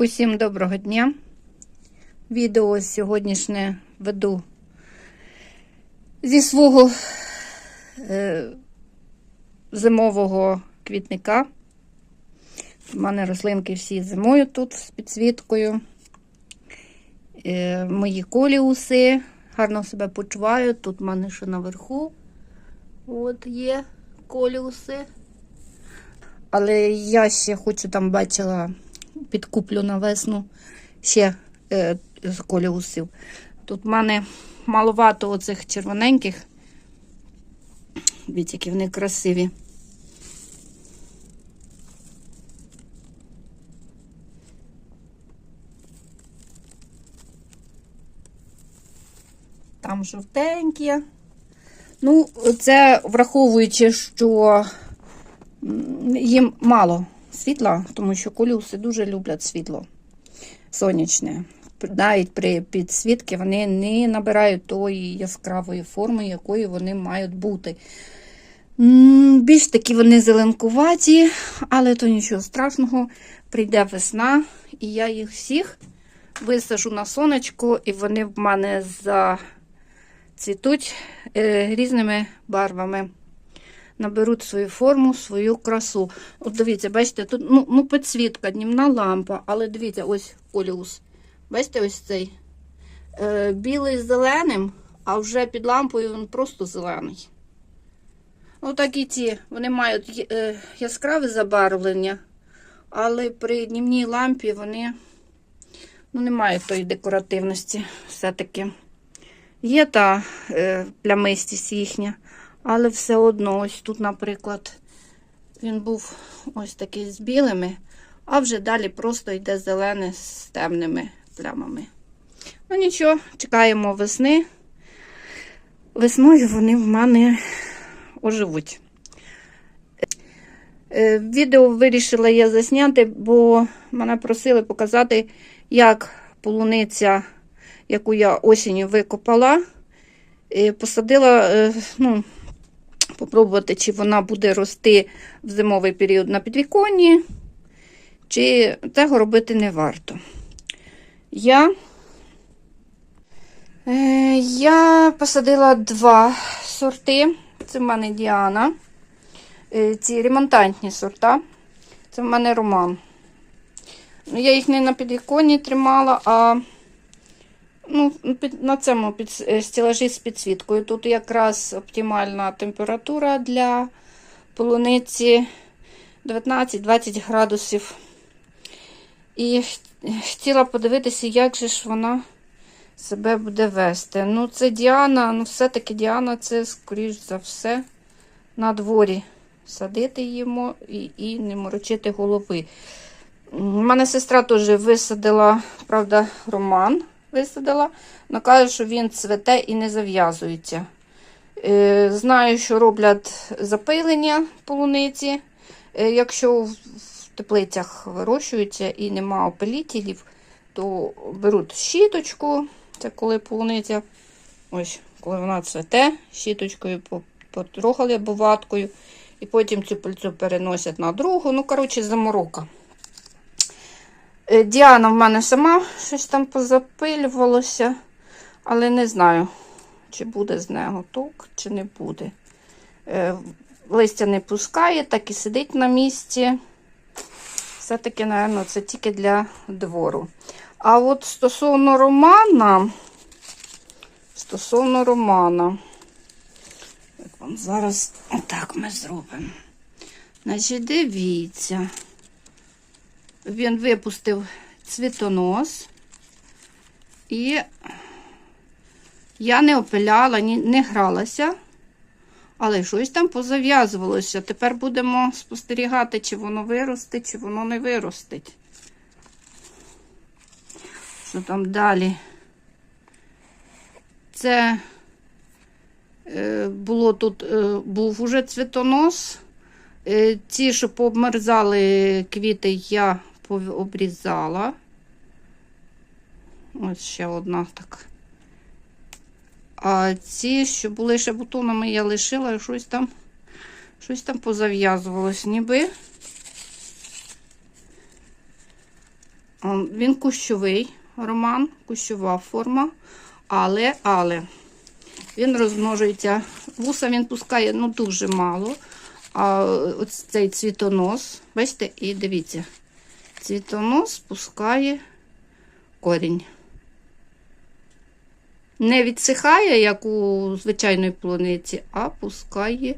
Усім доброго дня. Відео сьогоднішнє веду зі свого е, зимового квітника. У мене рослинки всі зимою тут з підсвіткою. Е, мої коліуси гарно себе почувають. Тут в мене ще наверху от є коліуси. Але я ще хочу там бачила підкуплю на весну ще е, з коліусів. Тут в мене маловато оцих червоненьких. Дивіться, які вони красиві. Там жовтенькі. Ну, це враховуючи, що їм мало світла, тому що колюси дуже люблять світло сонячне. Навіть при підсвітці вони не набирають тої яскравої форми, якої вони мають бути. Більш такі вони зеленкуваті, але то нічого страшного. Прийде весна, і я їх всіх висажу на сонечко, і вони в мене зацвітуть е, різними барвами наберуть свою форму, свою красу. От дивіться, бачите, тут ну, ну підсвітка, днівна лампа, але дивіться, ось оліус. Бачите, ось цей е, білий з зеленим, а вже під лампою він просто зелений. Отак і ці, вони мають е, яскраве забарвлення, але при днівній лампі вони ну, не мають тої декоративності все-таки. Є та е, плямистість їхня. Але все одно, ось тут, наприклад, він був ось такий з білими, а вже далі просто йде зелене з темними плямами. Ну нічого, чекаємо весни. Весною вони в мене оживуть. Е, Відео вирішила я засняти, бо мене просили показати, як полуниця, яку я осінню викопала, е, посадила, е, ну, попробувати, чи вона буде рости в зимовий період на підвіконні, чи того робити не варто. Я е, я посадила два сорти. Це в мене Діана. Е, ці ремонтантні сорта. Це в мене Роман. Ну, Я їх не на підвіконні тримала, а Ну, на цьому під, е, стілажі з підсвіткою. Тут якраз оптимальна температура для полуниці 19-20 градусів. І хотіла подивитися, як же ж вона себе буде вести. Ну, це Діана, ну, все-таки Діана, це, скоріш за все, на дворі садити їмо і, і не морочити голови. У мене сестра теж висадила, правда, роман висадила, але каже, що він цвете і не зав'язується. Е, знаю, що роблять запилення полуниці. Е, якщо в теплицях вирощуються і нема опилітелів, то беруть щіточку, це коли полуниця, ось, коли вона цвете, щіточкою потрогали або ваткою, і потім цю пильцю переносять на другу. Ну, коротше, заморока. Е, Діана в мене сама щось там позапилювалося, але не знаю, чи буде з нього ток, чи не буде. Е, листя не пускає, так і сидить на місці. Все-таки, мабуть, це тільки для двору. А от стосовно романа, стосовно романа, як вам зараз отак ми зробимо. Значить, дивіться. Він випустив цвітонос, і я не опиляла, не гралася, але щось там позав'язувалося. Тепер будемо спостерігати, чи воно виростить, чи воно не виростить. Що там далі? Це е, було тут, е, був уже цвітонос. Е, ці, що пообмерзали квіти, я обрізала. Ось ще одна так. А ці, що були ще бутонами, я лишила щось там, щось там позав'язувалось, ніби. Він кущовий роман, кущова форма, але, але він розмножується. Вуса він пускає ну, дуже мало. А ось цей цвітонос, бачите, і дивіться, цвітонос пускає корінь. Не відсихає, як у звичайної полуниці, а пускає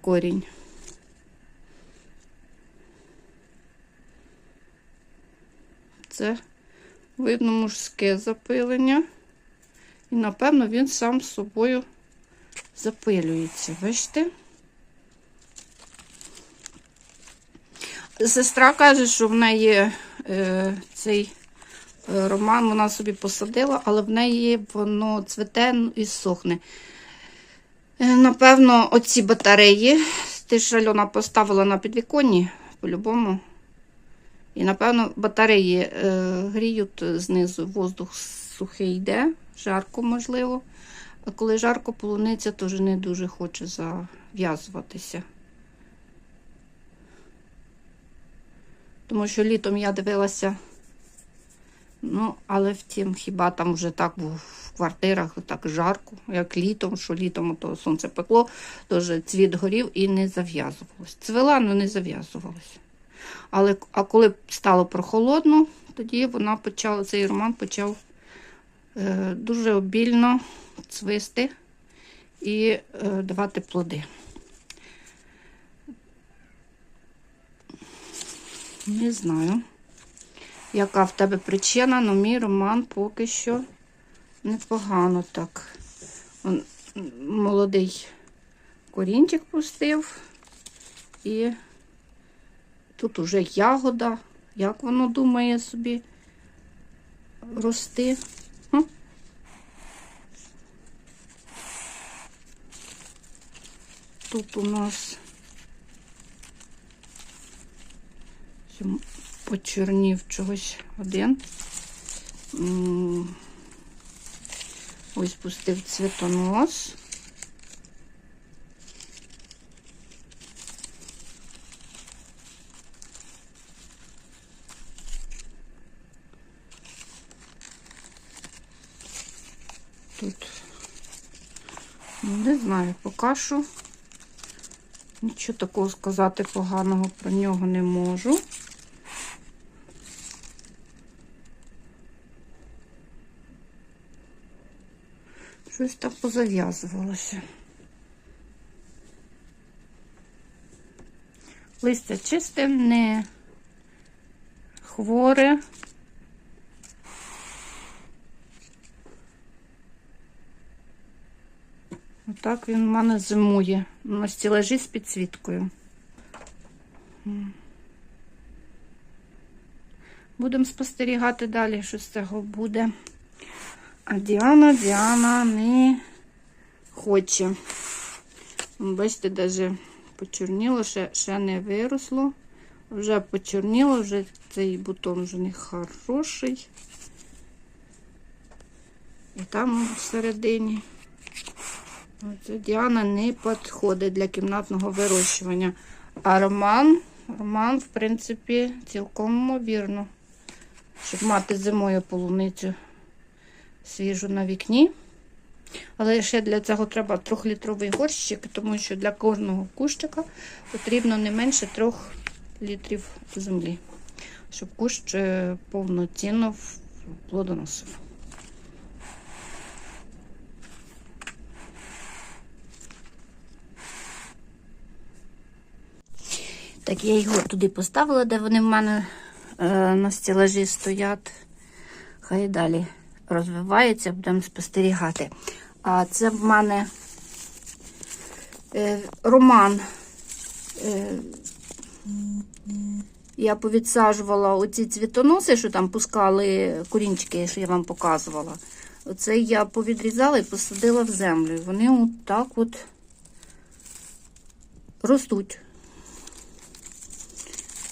корінь. Це видно мужське запилення. І, напевно, він сам з собою запилюється. Бачите? Сестра каже, що в неї е, цей е, роман вона собі посадила, але в неї воно цвете і сохне. Е, напевно, оці батареї, ти ж Альона поставила на підвіконні, по-любому. І, напевно, батареї е, гріють знизу, воздух сухий йде, жарко, можливо. А коли жарко, полуниця теж не дуже хоче зав'язуватися. Тому що літом я дивилася, ну, але втім, хіба там вже так був в квартирах так жарко, як літом, що літом то сонце пекло, тож цвіт горів і не зав'язувалось. Цвела, але не зав'язувалося. Але а коли стало прохолодно, тоді вона почала, цей роман почав е, дуже обільно цвисти і е, давати плоди. Не знаю, яка в тебе причина, але мій роман поки що непогано так. Он, молодий корінчик пустив. І Тут уже ягода, як воно думає собі рости. Тут у нас почорнів чогось один. Ось пустив цвітонос. тут. Ну, не знаю, поки що нічого такого сказати поганого про нього не можу. Щось так позав'язувалося. Листя чисте, не хворе. Отак він в мене зимує на стілажі з підсвіткою. Будемо спостерігати далі, що з цього буде. А Діана, Діана не хоче. Бачите, навіть почорніло, ще, ще не виросло. Вже почорніло, вже цей бутон вже не хороший. І там всередині. Оце Діана не підходить для кімнатного вирощування. А роман, роман, в принципі, цілком ймовірно, щоб мати зимою полуницю свіжу на вікні. Але ще для цього треба трьохлітровий горщик, тому що для кожного кущика потрібно не менше трьох літрів землі, щоб кущ е, повноцінно плодоносив. Так, я його туди поставила, де вони в мене е, на стелажі стоять. Хай далі розвивається, будемо спостерігати. А це в мене е, роман. Е, я повідсаджувала оці цвітоноси, що там пускали корінчики, що я вам показувала. Оце я повідрізала і посадила в землю. Вони отак от ростуть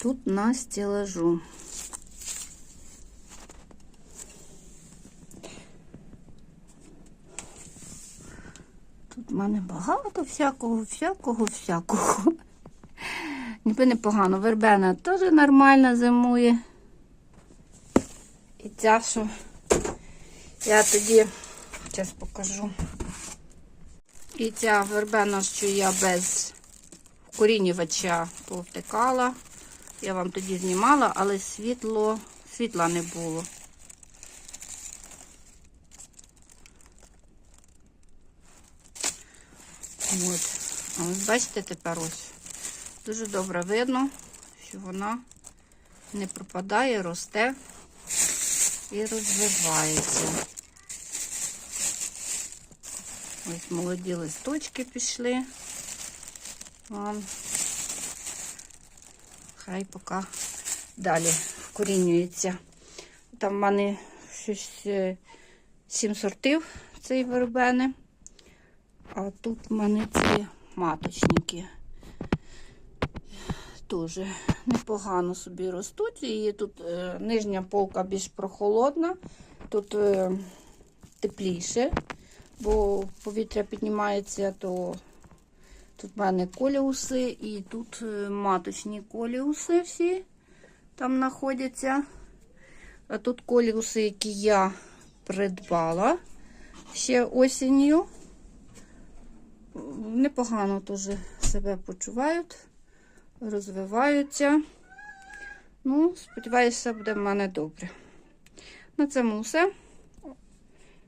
тут на стелажу. Тут в мене багато всякого, всякого, всякого. Ніби непогано. Вербена теж нормально зимує. І ця, що я тоді зараз покажу. І ця вербена, що я без вкорінювача повтикала. Я вам тоді знімала, але світло, світла не було. От. А ось бачите тепер ось. Дуже добре видно, що вона не пропадає, росте і розвивається. Ось молоді листочки пішли. Вон. Хай поки далі вкорінюється. Там в мене щось е, сім сортів цієї вербени. А тут в мене ці маточники. Дуже непогано собі ростуть. І тут е, нижня полка більш прохолодна, тут е, тепліше, бо повітря піднімається, то тут в мене коліуси і тут е, маточні коліуси всі там знаходяться. А тут коліуси, які я придбала ще осінню. Непогано теж себе почувають, розвиваються. Ну, сподіваюся, буде в мене добре. На цьому все.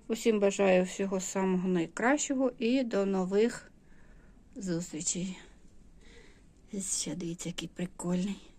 Усім бажаю всього самого найкращого і до нових зустрічей. Ще дивіться, який прикольний.